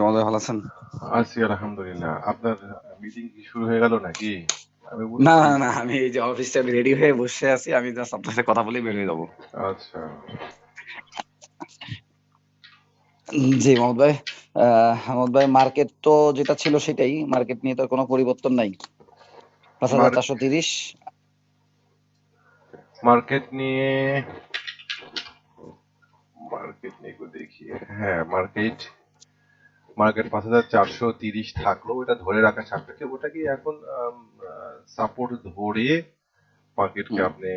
ভালো আছেন? আছি আলহামদুলিল্লাহ। আপনার মিটিং কি শুরু হয়ে গেল নাকি? না না না আমি এই যে অফিসে রেডি হয়ে বসে আছি আমি জাস্ট আপনার সাথে কথা বলেই বের হয়ে যাব। আচ্ছা। জি মোহাম্মদ ভাই। মোহাম্মদ ভাই মার্কেট তো যেটা ছিল সেটাই। মার্কেট নিয়ে তো কোনো পরিবর্তন নাই। পাঁচ হাজার চারশো তিরিশ। মার্কেট নিয়ে মার্কেট নিয়ে দেখি। হ্যাঁ মার্কেট মার্কেট পাঁচ হাজার চারশো তিরিশ থাকল ওটা ধরে রাখা সাপেক্ষে ওটা কি এখন সাপোর্ট ধরে মার্কেটকে। আপনি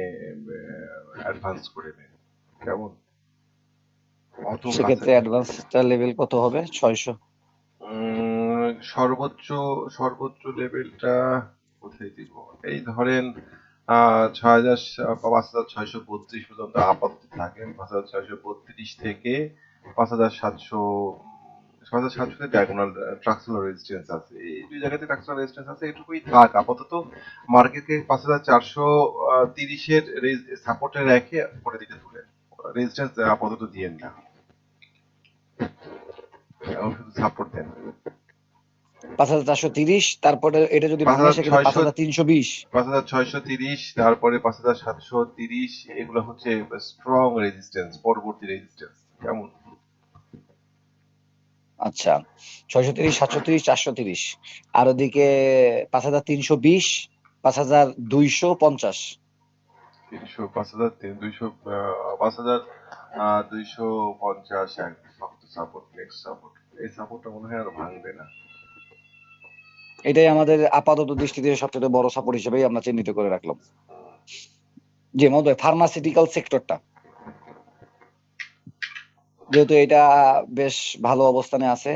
অ্যাডভান্স করে নেন। কেমন? সেক্ষেত্রে অ্যাডভান্সটা লেভেল কত হবে? ছয়শো? সর্বোচ্চ সর্বোচ্চ লেভেলটা কোথায় দিব? এই ধরেন আহ ছয় হাজার পাঁচ হাজার ছয়শো বত্রিশ পর্যন্ত আপাতত থাকে পাঁচ হাজার ছয়শো বত্রিশ থেকে পাঁচ হাজার সাতশো পাঁচ হাজার সাতশো ডায়াগোনাল রেজিস্ট্যান্স আছে। এই দুই জায়গাতে রেজিস্ট্যান্স আছে এটুকুই থাক। আপাতত মার্কেটকে পাঁচ হাজার চারশো তিরিশের সাপোর্টে রেখে দিতে তুলেন রেজিস্ট্যান্স আপাতত দিয়েন না। শুধু সাপোর্ট দেন। পাঁচ হাজার চারশো তিরিশ তারপরে এটা যদি পাঁচ হাজার তিনশো বিশ। পাঁচ হাজার ছয়শো তিরিশ তারপরে পাঁচ হাজার সাতশো তিরিশ এগুলো হচ্ছে স্ট্রং রেজিস্ট্যান্স পরবর্তী রেজিস্ট্যান্স কেমন? আচ্ছা ছয়শো তিরিশ সাতশো তিরিশ চারশো তিরিশ। আর ওদিকে পাঁচ হাজার তিনশো বিশ পাঁচ হাজার দুইশো পঞ্চাশ। তিনশো পাঁচ হাজার দুইশো আহ, পাঁচ হাজার দুইশো পঞ্চাশ সাপোর্ট নেক্সট সাপোর্ট এই সাপোর্টটা মনে হয় আর ভাঙবে না। এটাই আমাদের আপাতত দৃষ্টিতে সবচেয়ে বড় সাপোর্ট হিসেবেই আমরা চিহ্নিত করে রাখলাম। যে মহোদয় ফার্মাসিউটিক্যাল সেক্টরটা যেহেতু এটা বেশ ভালো অবস্থানে আছে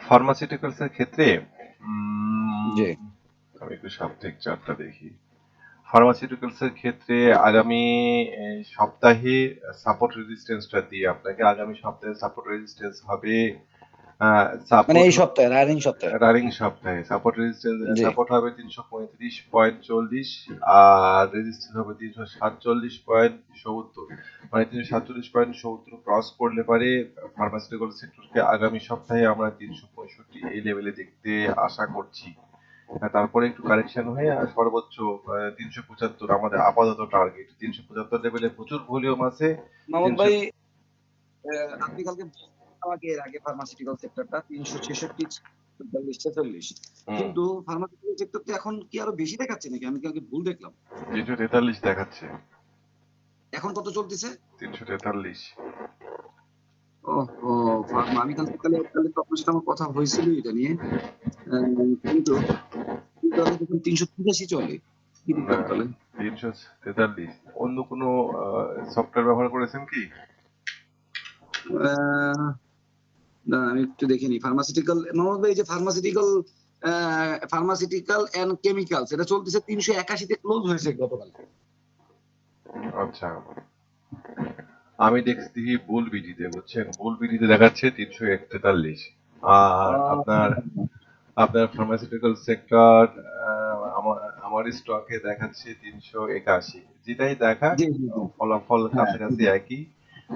ফার্মাসিউটিক্যালস এর ক্ষেত্রে জি। আমি একটু সাপ্তাহিক চার্টটা দেখি ফার্মাসিউটিক্যালস এর ক্ষেত্রে আগামী সপ্তাহে সাপোর্ট রেজিস্ট্যান্সটা দিয়ে আপনাকে আগামী সপ্তাহে সাপোর্ট রেজিস্ট্যান্স হবে মানে এই সপ্তাহে রানিং সপ্তাহে। রানিং সপ্তাহে। সাপোর্ট রেজিস্ট্যান্স সাপোর্ট হবে তিনশো পঁয়ত্রিশ পয়েন্ট চল্লিশ আর রেজিস্ট্যান্স হবে তিনশো সাতচল্লিশ পয়েন্ট সত্তর। মানে তিনশো সাতচল্লিশ পয়েন্ট সত্তর ক্রস করলে পারে ফার্মাসিউটিক্যাল সেক্টরকে আগামী সপ্তাহে আমরা তিনশো পঁয়ষট্টি এই লেভেলে দেখতে আশা করছি। তারপরে একটু কারেকশন হয়ে সর্বোচ্চ তিনশো পঁচাত্তর আমাদের আপাতত টার্গেট তিনশো পঁচাত্তর লেভেলে প্রচুর ভলিউম আছে। মামুদ ভাই আপনি কালকে আমাকে এর আগে ফার্মাসিউটিক্যাল সেক্টরটা তিনশো ছেষট্টি চল্লিশ ছেচল্লিশ। কিন্তু ফার্মাসিউটিক্যাল সেক্টর তো এখন কি আরও বেশি দেখাচ্ছে নাকি? আমি কালকে ভুল দেখলাম? তিনশো তেতাল্লিশ দেখাচ্ছে। এখন কত চলতেছে? তিনশো তেতাল্লিশ। আমি কালকে কালে কালে আপনার সাথে আমার কথা হয়েছিল এটা নিয়ে। কিন্তু তিনশো তিরাশি চলে। তিনশো তেতাল্লিশ। অন্য কোনো সফটওয়্যার ব্যবহার করেছেন কি? আমি একটু দেখিনি ফার্মাসিউটিক্যাল মোহাম্মদ ভাই এই যে ফার্মাসিউটিক্যাল ফার্মাসিউটিক্যাল এন্ড কেমিক্যালস এটা চলতেছে তিনশো একাশিতে ক্লোজ হয়েছে গতকাল। আচ্ছা। আমি দেখছি বুল বিডিতে বুঝছেন? বুল বিডিতে দেখাচ্ছে তিনশো তেতাল্লিশ আর আপনার আপনার ফার্মাসিউটিক্যাল সেক্টর আমার আমার স্টকে দেখাচ্ছে তিনশো একাশি। যেটাই দেখা। ফলাফল কাছাকাছি একই।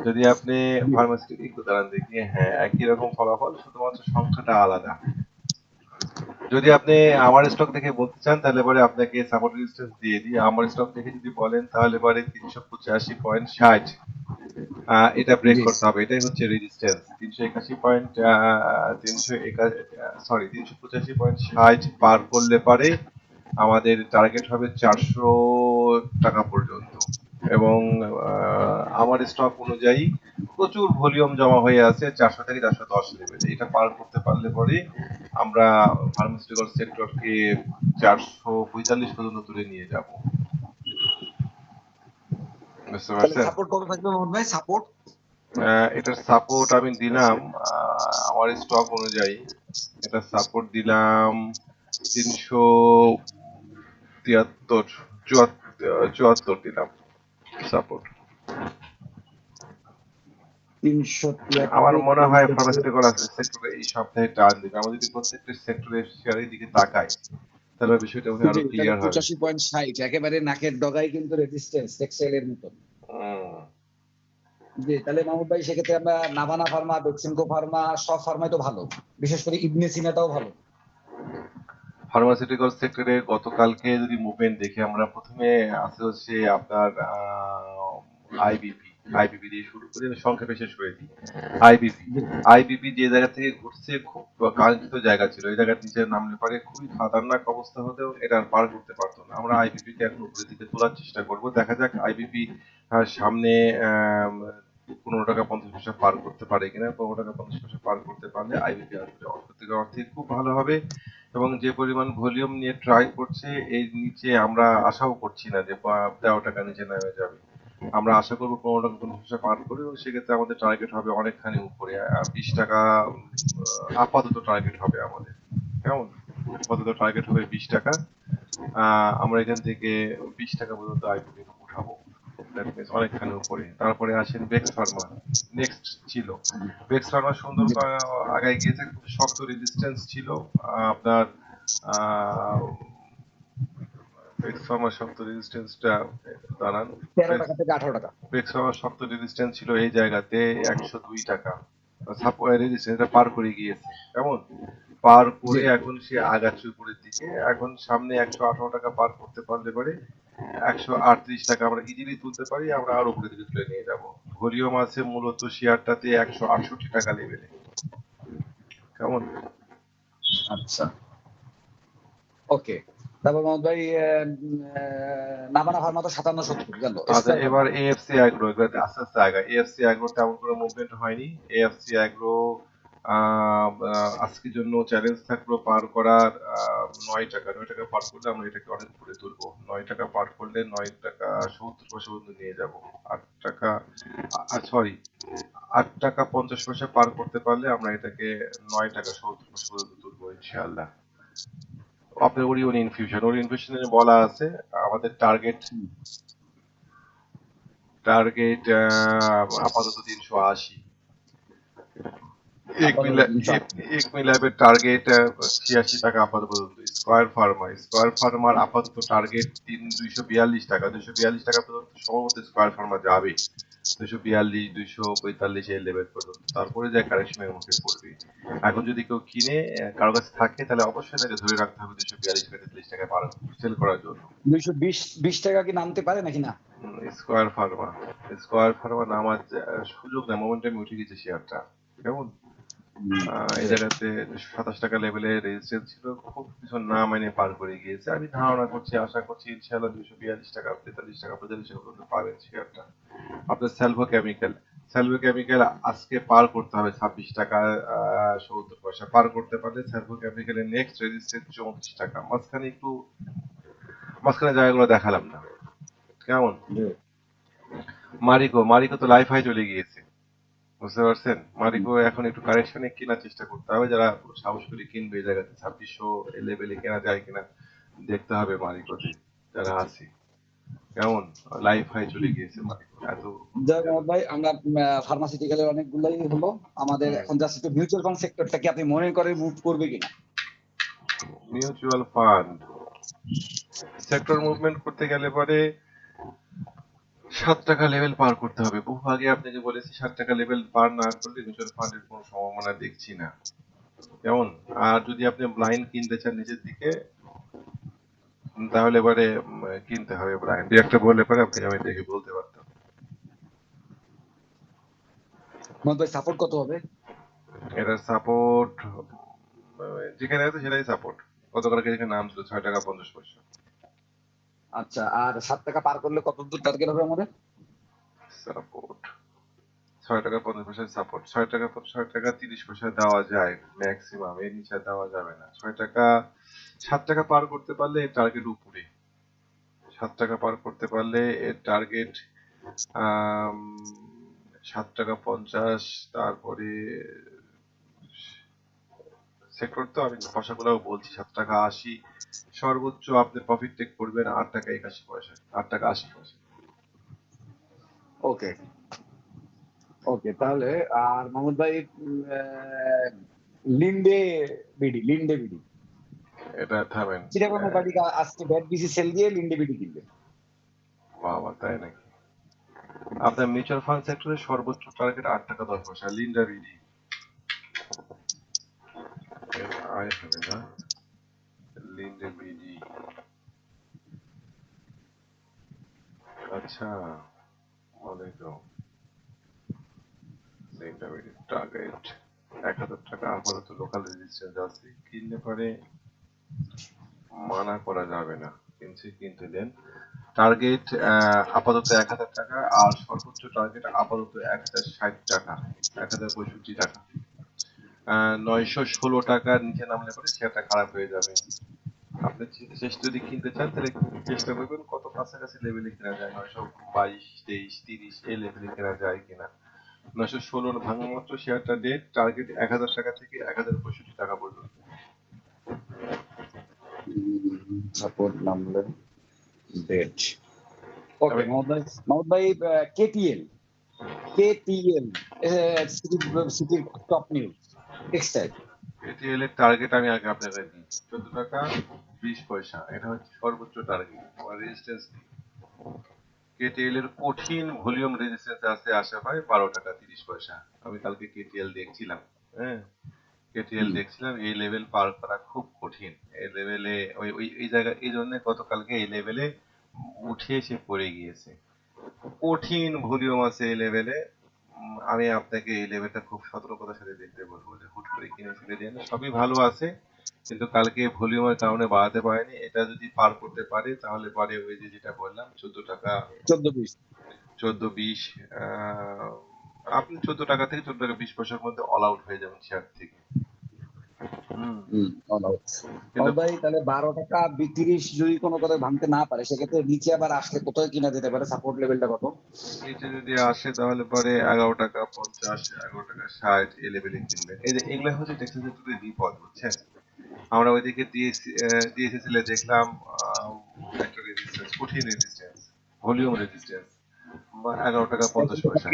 যদি আপনি ফার্মাসিউটিক্যাল একটু দাঁড়ান দেখি হ্যাঁ একই রকম ফলাফল শুধুমাত্র সংখ্যাটা আলাদা। যদি আপনি আমার স্টক দেখে বলতে চান তাহলে পরে আপনাকে সাপোর্ট রেজিস্ট্যান্স দিয়ে দিই। আমার স্টক দেখে যদি বলেন তাহলে পরে তিনশো পঁচাশি পয়েন্ট ষাট এটা ব্রেক করতে হবে। এটাই হচ্ছে রেজিস্ট্যান্স তিনশো একাশি পয়েন্ট তিনশো সরি তিনশো পঁচাশি পয়েন্ট ষাট পার করলে পারে আমাদের টার্গেট হবে চারশো টাকা পর্যন্ত। এবং আমার স্টক অনুযায়ী প্রচুর ভলিউম জমা হয়ে আছে চারশো থেকে চারশো দশ লেভেলে এটা পার করতে পারলে পরে আমরা ফার্মাসিউটিক্যাল সেক্টরকে চারশো পঁয়তাল্লিশ পর্যন্ত তুলে নিয়ে যাব। বুঝতে তাহলে পারছেন? সাপোর্ট কত থাকবে মোহাম্মদ ভাই? সাপোর্ট এটার সাপোর্ট আমি দিলাম আমার স্টক অনুযায়ী। এটা সাপোর্ট দিলাম তিনশো তিয়াত্তর চুয়াত্তর চুয়াত্তর দিলাম। সাপোর্ট আমার মনে হয় ফার্মাসিউটিক্যাল সেক্টরে এই সপ্তাহে টার্ন দিবে আমরা যদি প্রত্যেকটা সেক্টরের শেয়ারের দিকে তাকাই তাহলে বিষয়টা মনে আরও ক্লিয়ার হবে। পঁচাশি পয়েন্ট ষাট একেবারে নাকের ডগায় কিন্তু রেজিস্ট্যান্স টেক্সটাইলের মতো। জি তাহলে মাহমুদ ভাই সেক্ষেত্রে আমরা নাভানা ফার্মা বেক্সিমকো ফার্মা সব ফার্মাই তো ভালো। বিশেষ করে ইবনে সিনাটাও ভালো। ফার্মাসিউটিক্যাল সেক্টরে গতকালকে যদি মুভমেন্ট দেখি আমরা প্রথমে আছে হচ্ছে আপনার আইবিপি আইবিপি দিয়ে শুরু করে সংক্ষেপে শেষ করে দিই। আইবিপি আইবিপি যে জায়গা থেকে ঘুরছে খুব কাঙ্ক্ষিত জায়গা ছিল। এই জায়গার নিচে নামলে পারে খুবই খাতারনাক অবস্থা হতেও এটা পার করতে পারতো না। আমরা আইবিপি কে এখন উপরের দিকে তোলার চেষ্টা করব। দেখা যাক আইবিপি সামনে পনেরো টাকা পঞ্চাশ পয়সা পার করতে পারে কিনা, পনেরো টাকা পঞ্চাশ পয়সা পার করতে পারলে আইবিপি আসলে অর্থনৈতিক অর্থে খুব ভালো হবে। এবং যে পরিমাণ ভলিউম নিয়ে ট্রাই করছে, এর নিচে আমরা আশাও করছি না যে তেরো টাকা নিচে নেমে যাবে। আমরা আশা করব পনেরো টাকা পঞ্চাশ পয়সা পার করে এবং সেক্ষেত্রে আমাদের টার্গেট হবে অনেকখানি উপরে। বিশ টাকা আপাতত টার্গেট হবে আমাদের। কেমন? আপাতত টার্গেট হবে বিশ টাকা। আমরা এখান থেকে বিশ টাকা পর্যন্ত আইপিপি উঠাবো That অনেকখানি উপরে। তারপরে আসেন বেক্স ফার্মা নেক্সট ছিল। বেক্স ফার্মা সুন্দর আগায় গিয়েছে। শক্ত রেজিস্ট্যান্স ছিল। আপনার বেক্স ফার্মার শক্ত রেজিস্ট্যান্সটা দাঁড়ান। আঠারো টাকা। শক্ত রেজিস্ট্যান্স ছিল এই জায়গাতে একশো দুই টাকা। রেজিস্ট্যান্স পার করে গিয়েছে। কেমন? পার করে এখন সে আগাচ্ছে উপরের দিকে। এখন সামনে একশো আঠারো টাকা পার করতে পারলে পরে একশো আটত্রিশ টাকা আমরা ইজিলি তুলতে পারি আমরা আরও উপরের দিকে তুলে নিয়ে যাব। ভলিউম আছে মূলত শেয়ারটাতে একশো আটষট্টি টাকা লেভেলে কেমন? আচ্ছা। ওকে। তারপর মোহাম্মদ ভাই নাভানা ফার্মা তো সাতান্ন সত্তর গেল আচ্ছা এবার এএফসি অ্যাগ্রো আস্তে আস্তে আগে এএফসি অ্যাগ্রো তেমন কোনো মুভমেন্ট হয়নি। এএফসি অ্যাগ্রো আজকের জন্য চ্যালেঞ্জ থাকল পার করার নয় টাকা। নয় টাকা পার করলে আমরা এটাকে অনেক উপরে তুলবো। নয় টাকা পার করলে নয় টাকা সত্তর পয়সা পর্যন্ত নিয়ে যাব। আট টাকা সরি আট টাকা পঞ্চাশ পয়সা পার করতে পারলে আমরা এটাকে নয় টাকা সত্তর পয়সা পর্যন্ত তুলবো, ইনশাআল্লাহ। আপনার ওরিয়ন ইনফিউশন ওরিয়ন ইনফিউশনে বলা আছে, আমাদের টার্গেট টার্গেট আপাতত তিনশো আশি। এক মিলা টার্গেট ছিয়াশি টাকা আপাতত স্কোয়ার ফার্মার স্কোয়ার ফার্মার আপাতত টার্গেট তিন দুইশো বিয়াল্লিশ টাকা। দুইশো বিয়াল্লিশ টাকা পর্যন্ত সম্ভবত স্কোয়ার ফার্মার যাবে। দুইশো বিয়াল্লিশ দুইশো পঁয়তাল্লিশ এই লেভেল পর্যন্ত। তারপরে যা কারেকশনের মুখে পড়বে। এখন যদি কেউ কিনে কারও কাছে থাকে তাহলে অবশ্যই তাকে ধরে রাখতে হবে দুইশো বিয়াল্লিশ টাকা তেতাল্লিশ টাকা পার সেল করার জন্য। দুইশো বিশ বিশ টাকা কি নামতে পারে নাকি না? স্কোয়ার ফার্মা স্কোয়ার ফার্মা নামার সুযোগ নেই। মোমেন্টামে উঠে গেছে শেয়ারটা কেমন? জায়গাতে সাতাশ টাকা লেভেলে রেজিস্ট্রেন্স ছিল খুব কিছু না মানে পার করে গিয়েছে। আমি ধারণা করছি আশা করছি ইনশাআল্লাহ দুইশো বিয়াল্লিশ টাকা তেতাল্লিশ টাকা টাকা পর্যন্ত পাবেন শেয়ারটা আপনার সেলভো কেমিক্যাল সেলভো কেমিক্যাল আজকে পার করতে হবে ছাব্বিশ টাকা সত্তর পয়সা পার করতে পারলে সেলভো কেমিক্যালের নেক্সট রেজিস্ট্রেন্স চৌত্রিশ টাকা। মাঝখানে একটু মাঝখানে জায়গাগুলো দেখালাম না। কেমন? মারিকো মারিকো তো লাইফ হাই চলে গিয়েছে। বুঝতে পারছেন? মারিকো এখন একটু কারেকশনে কেনার চেষ্টা করতে হবে। যারা সাহস করে কিনবে এই জায়গাতে ছাব্বিশশো লেভেলে কেনা যায় কিনা দেখতে হবে মারিকোতে যারা আছে। কেমন? লাইফ হাই চলে গিয়েছে মারিকো এত যাই ভাই আমরা ফার্মাসিউটিক্যালের অনেকগুলাই হলো। আমাদের এখন জাস্ট একটু মিউচুয়াল ফান্ড সেক্টরটা কি আপনি মনে করেন মুভ করবে কিনা? মিউচুয়াল ফান্ড সেক্টর মুভমেন্ট করতে গেলে পরে সাত টাকা লেভেল পার করতে হবে। বহু আগে আপনাকে বলেছি সাত টাকা লেভেল পার না করলে মিউচুয়াল ফান্ডের কোনো সম্ভাবনা দেখছি না। কেমন আর যদি আপনি ব্লাইন্ড কিনতে চান নিচের দিকে তাহলে এবারে কিনতে হবে ব্লাইন্ড একটা বললে পরে আপনাকে আমি দেখে বলতে পারতাম। মোহাম্মদ ভাই সাপোর্ট কত হবে? এটার সাপোর্ট যেখানে আছে সেটাই সাপোর্ট গতকালকে যেখানে নাম ছিল ছয় টাকা পঞ্চাশ পয়সা। আচ্ছা আর সাত টাকা পার করলে কত দূর টার্গেট হবে আমাদের? সাপোর্ট ছয় টাকা পঞ্চাশ পয়সা সাপোর্ট ছয় টাকা ছয় টাকা তিরিশ পয়সা দেওয়া যায় ম্যাক্সিমাম এর নিচে দেওয়া যাবে না। ছয় টাকা, সাত টাকা পার করতে পারলে এর টার্গেট উপরে। সাত টাকা পার করতে পারলে এর টার্গেট সাত টাকা পঞ্চাশ, তারপরে সেক্টর তো আমি ভাষাগুলোও বলছি, সাত টাকা আশি। সর্বোচ্চ আপনি প্রফিট টেক করবেন আট টাকা একাশি পয়সা আট টাকা আশি পয়সা। ওকে ওকে তাহলে আর মোহাম্মদ ভাই লিন্ডে বিডি লিন্ডে বিডি। এটা থামেন। চিটাগং বাড়ি আজকে ব্যাট বিসি সেল দিয়ে লিন্ডে বিডি কিনবে। বাবা তাই নাকি? আপনার মিউচুয়াল ফান্ড সেক্টরে সর্বোচ্চ টার্গেট আট টাকা দশ পয়সা লিন্ডা বিডি। আয় হবে না। লিন্ডা বিডি আচ্ছা লিন্ডা বিডি টার্গেট এক হাজার টাকা আপাতত লোকাল রেজিস্ট্যান্স আছে কিনলে পরে মানা করা যাবে না। কিনছে, কিনতে দেন। টার্গেট আপাতত এক হাজার টাকা আর সর্বোচ্চ টার্গেট আপাতত এক হাজার ষাট টাকা। এক হাজার পঁয়ষট্টি টাকা। নয়শো ষোলো টাকার নিচে নামলে পরে সেটা খারাপ হয়ে যাবে। আপনি শেষ যদি কিনতে চান তাহলে চেষ্টা করবেন কত কাছাকাছি লেভেলে কেনা যায় নয়শো বাইশ তেইশ তিরিশ এই লেভেলে কেনা যায় কিনা। নয়শো ষোলোর ভাঙা মাত্র শেয়ারটা ডেট টার্গেট এক হাজার টাকা থেকে এক হাজার পঁয়ষট্টি টাকা পর্যন্ত। সাপোর্ট নামলে ডেট ওকে আমি- মোহাম্মদ ভাই কেটিএল কেটিএল সিটির টপ নিউজ টেক্সটাইল এটিএল এর টার্গেট আমি আগে আপনাকে দিই। চোদ্দ টাকা বিশ পয়সা। এটা হচ্ছে সর্বোচ্চ টার্গেট আমার রেজিস্ট্যান্স কেটিএল এর কঠিন ভলিউম রেজিস্ট্যান্স আছে আশা পাই বারো টাকা তিরিশ পয়সা। আমি কালকে কেটিএল দেখছিলাম। হ্যাঁ? কেটিএল। দেখছিলাম এই লেভেল পার করা খুব কঠিন। এই লেভেলে ওই ওই এই জায়গা এই জন্য গতকালকে এই লেভেলে উঠে এসে পড়ে গিয়েছে। কঠিন ভলিউম আছে এই লেভেলে আমি আপনাকে এই লেভেলটা খুব সতর্কতার সাথে দেখতে বলব যে হুট করে কিনে ফেলে দিয়ে। সবই ভালো আছে কিন্তু কালকে ভলিউমের কারণে বাড়াতে পারেনি এটা যদি পার করতে পারে তাহলে পরে ওই যে যেটা বললাম চোদ্দ টাকা চোদ্দ বিশ চোদ্দ বিশ আহ, আপনি চোদ্দ টাকা থেকে চোদ্দ টাকা বিশ পয়সার মধ্যে অল আউট হয়ে যাবেন শেয়ার থেকে ভাই তাহলে বারো টাকা যদি কোনো কথা ভাঙতে না পারে সেক্ষেত্রে নিচে আবার আসলে কোথায় কিনা যেতে পারে? সাপোর্ট লেভেলটা কত? নিচে যদি আসে তাহলে পরে এগারো টাকা পঞ্চাশ এগারো টাকা ষাট এই লেভেলে কিনবেন এই যে এগুলো হচ্ছে টেক্সাস সেক্টরের বিপদ বুঝছেন? আমরা ওইদিকে ডিএসএসএল এ দেখলাম আহ, একটা রেজিস্ট্যান্স কঠিন রেজিস্ট্যান্স ভলিউম রেজিস্ট্যান্স এগারো টাকা পঞ্চাশ পয়সা।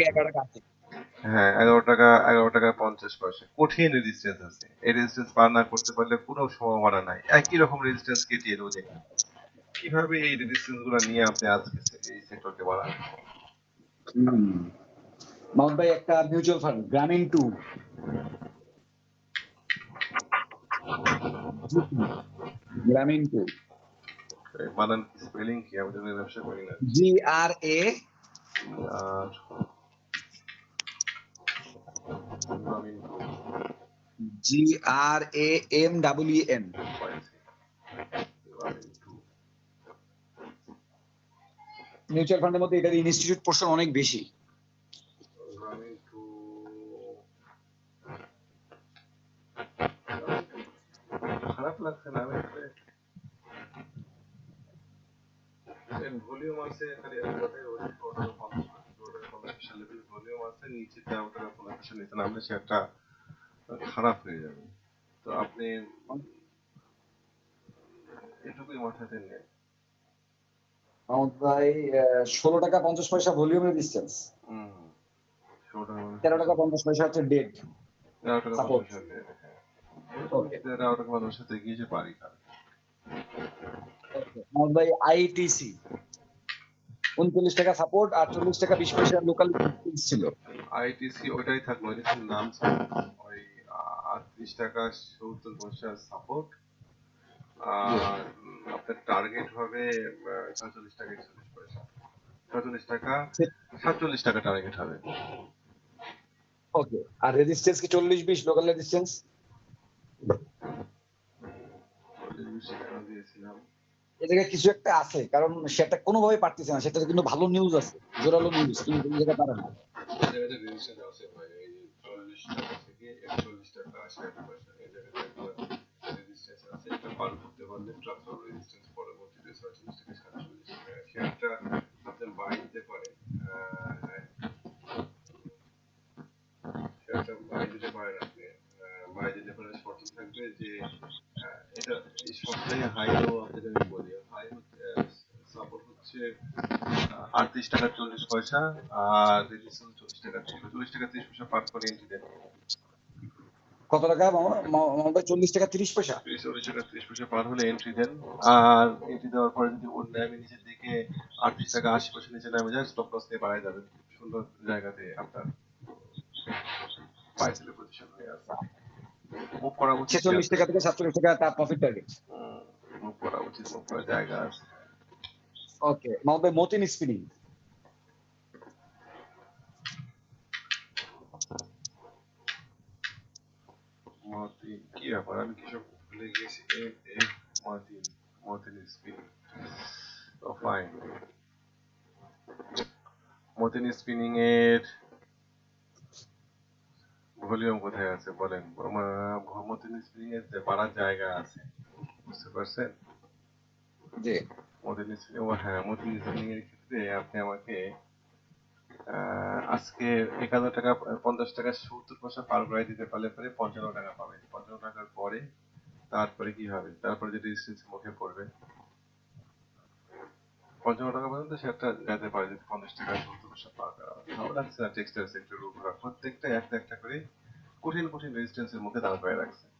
হ্যাঁ এগারো টাকা এগারো টাকা পঞ্চাশ পয়সা। কঠিন রেজিস্ট্যান্স আছে। এই রেজিস্ট্যান্স পার না করতে পারলে কোনো সম্ভাবনা নাই। একই রকম রেজিস্ট্যান্স দেখি কীভাবে এই রেজিস্ট্যান্সগুলো নিয়ে আপনি আজকে এই সেক্টরকে বাড়ান? ভাই একটা mutual fund Grameen two Grameen two বানান স্পেলিং কি? আমি ব্যবসা করি না। G R A G R A M W N. Mutual ফান্ডের মধ্যে এটার ইনস্টিটিউট পোর্শন অনেক বেশি খারাপ লাগছে না ভলিউম আছে আছে নিচে পনেরো পয়সা নিচে নামলে সেটা খারাপ হয়ে যাবে। তো আপনি এটুকুই মাথাতে নেন। মোহাম্মদ ভাই ষোলো টাকা পঞ্চাশ পয়সা ভলিউম রেজিস্ট্যান্স হুম ষোলো টাকা তেরো টাকা পঞ্চাশ পয়সা হচ্ছে ডেট হ্যাঁ। Okay. তেরো টাকা পঞ্চাশ পারি মোহাম্মদ ভাই আইটিসি উনচল্লিশ টাকা সাপোর্ট আর চল্লিশ টাকা বিশ পয়সা লোকাল ছিল। আইটিসি ওইটাই থাকল নাম ওই আটত্রিশ টাকা সত্তর পয়সা সাপোর্ট আর আপনার টার্গেট হবে ছয়চল্লিশ টাকা একচল্লিশ পয়সা। ছয়চল্লিশ টাকা সাতচল্লিশ টাকা টার্গেট হবে। ওকে আর রেজিস্ট্যান্স কি চল্লিশ বিশ লোকাল রেজিস্ট্যান্স দিয়েছিলাম। জায়গায় কিছু একটা আছে কারণ সেটা কোনোভাবে পারতেছে না সেটা কিন্তু ভালো নিউজ আছে জোরালো নিউজ কিন্তু জায়গায় পারে না যে এটা পার করতে পারলে ট্রান্সফার রেজিস্ট্যান্স পরবর্তীতে ছয়চল্লিশ থেকে সাতচল্লিশ টাকা শেয়ারটা আপনি বলি হাই হচ্ছে আটত্রিশ টাকা চল্লিশ পয়সা আর রেজিস্ট্রেশন চল্লিশ টাকা ছিল। চল্লিশ টাকা তিরিশ পয়সা পার করে এন্ট্রি দেন কত টাকা? মামা- ভাই চল্লিশ টাকা তিরিশ পয়সা? চল্লিশ টাকা ত্রিশ পয়সা পার হলে এন্ট্রি দেন। আর এন্ট্রি দেওয়ার পরে যদি ওর নামে নিচের দিকে আটত্রিশ টাকা আশি পয়সা নিচে নামে যায় স্টপ লস দিয়ে বাড়ায় যাবেন। সুন্দর জায়গাতে আপনার পাইছিল পজিশন হয়ে আছে। মুভ করা উচিত ছেচল্লিশ টাকা থেকে সাতচল্লিশ টাকা তার প্রফিট টার্গেট মুভ করা উচিত মুভ করার জায়গা আছে। ওকে মামা ভাই মতিন স্পিনিং মতিন কি ব্যাপার আমি কি সব ভুলে গেছি A A Matin Matin spinning O fine Matin spinning এর ভলিউম কোথায় আছে বলেন? মতিন স্পিনিং এর যে বাড়ার জায়গা আছে বুঝতে পারছেন? জি। হ্যাঁ এর ক্ষেত্রে আপনি আমাকে আজকে টাকা, পঞ্চাশ টাকা সত্তর পয়সা পার দিতে পারলে পরে পঞ্চান্ন টাকা পাবেন। পঞ্চান্ন টাকার পরে তারপরে কি হবে? তারপরে যে রেজিস্ট্যান্স মুখে পড়বে। পঞ্চান্ন টাকা পর্যন্ত সে একটা যেতে পারে, যদি পঞ্চাশ টাকা, সত্তর পয়সা পার করা ভালো লাগছে না টেক্সটাইল উপর প্রত্যেকটা একটা একটা করে কঠিন কঠিন রেজিস্ট্যান্সের মুখে দাঁড় করে রাখছে।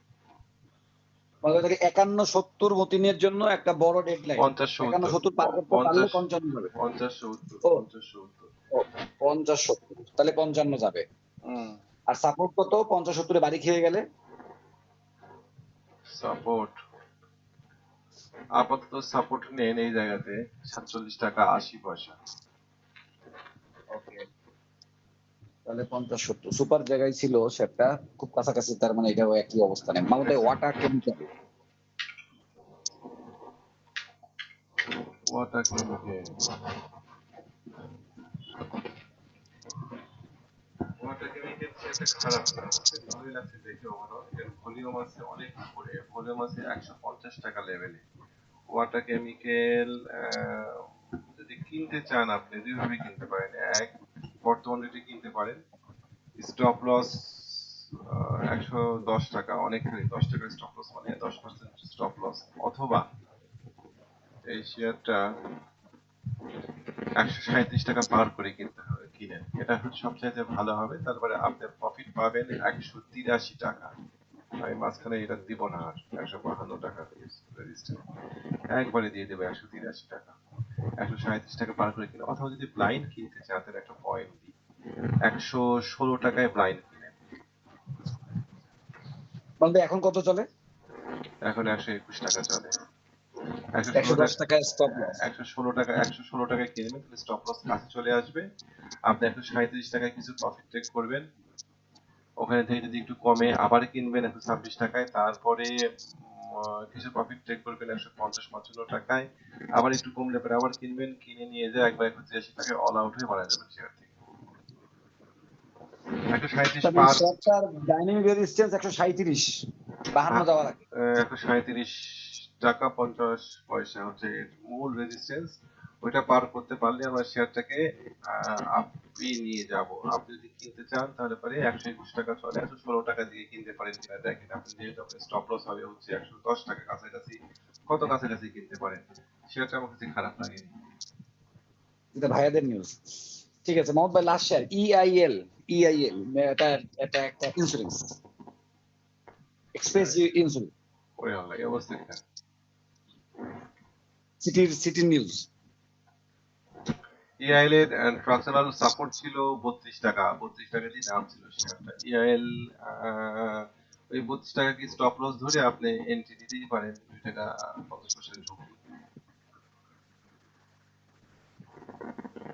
ভাই একান্ন সত্তর মতিনের জন্য একটা বড় ডেডলাইন পঞ্চাশ একান্ন সত্তর পার করতে পারলে পঞ্চান্ন যাবে পঞ্চাশ সত্তর পঞ্চাশ সত্তর। তাহলে পঞ্চান্ন যাবে। আর সাপোর্ট কত? পঞ্চাশ সত্তরে বাড়ি খেয়ে গেলে? সাপোর্ট আপাতত সাপোর্ট নেন এই জায়গাতে। সাতচল্লিশ টাকা আশি পয়সা ওকে তাহলে পঞ্চাশ সত্তর। সুপার জায়গায় ছিল সেটা খুব কাছাকাছি তার মানে এটাও একই অবস্থানে মামুদাই ওয়াটার কেমিক্যাল ওয়াটার কেমিক্যাল অনেক একশো পঞ্চাশ টাকা লেভেলে ওয়াটার কেমিক্যাল যদি কিনতে চান আপনি, দুইভাবে কিনতে পারেন। এক বর্তমান রেটে কিনতে পারেন। স্টপ লস একশো দশ টাকা, অনেকখানি দশ টাকা স্টপ লস মানে দশ পার্সেন্ট স্টপ লস অথবা এই শেয়ারটা একশো সাঁইত্রিশ টাকা পার করে কিনতে হবে, কিনেন। এটা হচ্ছে সবচাইতে ভালো হবে। তারপরে আপনি প্রফিট পাবেন একশো তিরাশি টাকা। আমি মাঝখানে এটা দিব না আর, একশো বাহান্ন টাকা একবারে দিয়ে দেবো একশো তিরাশি টাকা। একশো সাঁইত্রিশ টাকা পার করে কিনে। অথবা যদি ব্লাইন্ড কিনতে চান তাহলে একটা পয়েন্ট দিই একশো ষোলো টাকায় ব্লাইন্ড মামুদাই এখন কত চলে? এখন একশো একুশ টাকা চলে। একশো একশো দশ টাকা স্টপ লস একশো ষোলো টাকা একশো ষোলো টাকায় কিনবেন তাহলে স্টপ লস কাছে চলে আসবে। আপনি একশো সাঁইত্রিশ টাকায় কিছু প্রফিট টেক করবেন। ওখানে থেকে যদি একটু কমে আবার কিনবেন একশো ছাব্বিশ টাকায় তারপরে কিছু প্রফিট টেক করবেন একশো পঞ্চাশ পঞ্চান্ন টাকায়। আবার একটু কমলে পরে আবার কিনবেন কিনে নিয়ে যায় একবার একশো তিরাশি টাকায় অল আউট হয়ে মারা যাবেন শেয়ার থেকে। একশো সাঁইত্রিশ পাঁচ ডাইনামিক রেজিস্ট্যান্স একশো সাঁইত্রিশ বাহান্ন যাওয়ার আগে। একশো সাঁইত্রিশ টাকা পঞ্চাশ পয়সা হচ্ছে মূল রেজিস্ট্যান্স ওইটা পার করতে পারলে আমরা শেয়ারটাকে আপনি নিয়ে যাব। আপনি যদি কিনতে চান তাহলে পরে একশো একুশ টাকা চলে একশো ষোলো টাকা দিয়ে কিনতে পারেন কিনা দেখেন। আপনি যেহেতু আপনার স্টপ লস হবে হচ্ছে একশো দশ টাকা কাছাকাছি কত কাছাকাছি কিনতে পারেন? শেয়ারটা আমার কাছে খারাপ লাগেনি এটা ভাইয়াদের নিউজ ঠিক আছে মোহাম্মদ ভাই লাস্ট শেয়ার ইআইএল ইআইএল এটা এটা একটা ইন্স্যুরেন্স এক্সপ্রেস ইন্স্যুরেন্স ওই আল্লাহ এই অবস্থা সিটির সিটির নিউজ ইআইএল এর ট্রাকশনাল সাপোর্ট ছিল বত্রিশ টাকা বত্রিশ টাকা দাম ছিল ইআইএল ওই বত্রিশ টাকা কি স্টপ লস ধরে আপনি এন্ট্রি দিতেই পারেন দুই টাকা পঞ্চাশ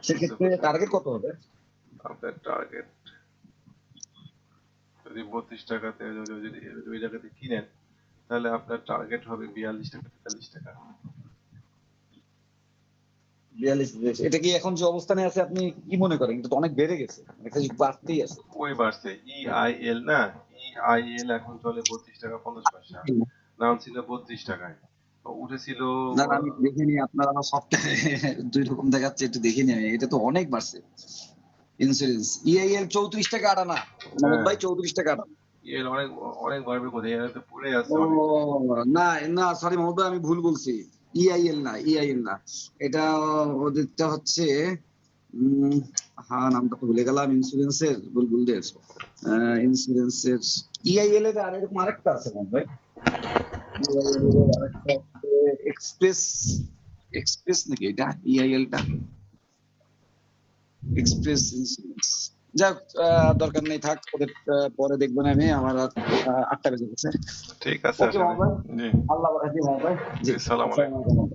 সেক্ষেত্রে টার্গেট কত হবে? আপনার টার্গেট যদি বত্রিশ টাকাতে যদি যদি ওই জায়গাতে কিনেন তাহলে আপনার টার্গেট হবে বিয়াল্লিশ টাকা তেতাল্লিশ টাকা। বিয়াল্লিশ এটা কি এখন যে অবস্থানে আছে আপনি কি মনে করেন? অনেক বেড়ে গেছে। একটা বাড়তেই আছে। ওই বাড়ছে। ইআইএল না? ইআইএল এখন চলে বত্রিশ টাকা পঞ্চাশ পয়সা। নাম ছিল বত্রিশ টাকায়। উঠেছিল না আমি দেখিনি। আপনার আমার দুই রকম দেখাচ্ছে একটু দেখিনি আমি। এটা তো অনেক বাড়ছে। ইন্স্যুরেন্স ইআইএল চৌত্রিশ টাকা আটা না? মোহাম্মদ ভাই চৌত্রিশ টাকা আটা। অনেক অনেক বাড়বে কোথায়? তো পড়ে আছে না না সরি ভাই আমি ভুল বলছি। ইআইএল না ইআইএল না। এটা ওদেরটা হচ্ছে হ্যাঁ নামটা ভুলে গেলাম ইন্স্যুরেন্সের বুলবুলদের। ইন্স্যুরেন্সের ইআইএল এর আর এরকম আরেকটা আছে মনে হয় এক্সপ্রেস এক্সপ্রেস নাকি এটা? ইআইএল টা? এক্সপ্রেস ইন্স্যুরেন্স যাক আহ, দরকার নেই থাক ওদের পরে দেখবেন আমি আমার আটটা বেজে গেছে। ঠিক আছে। আল্লাহ হাফেজ জি, সালাম আলাইকুম।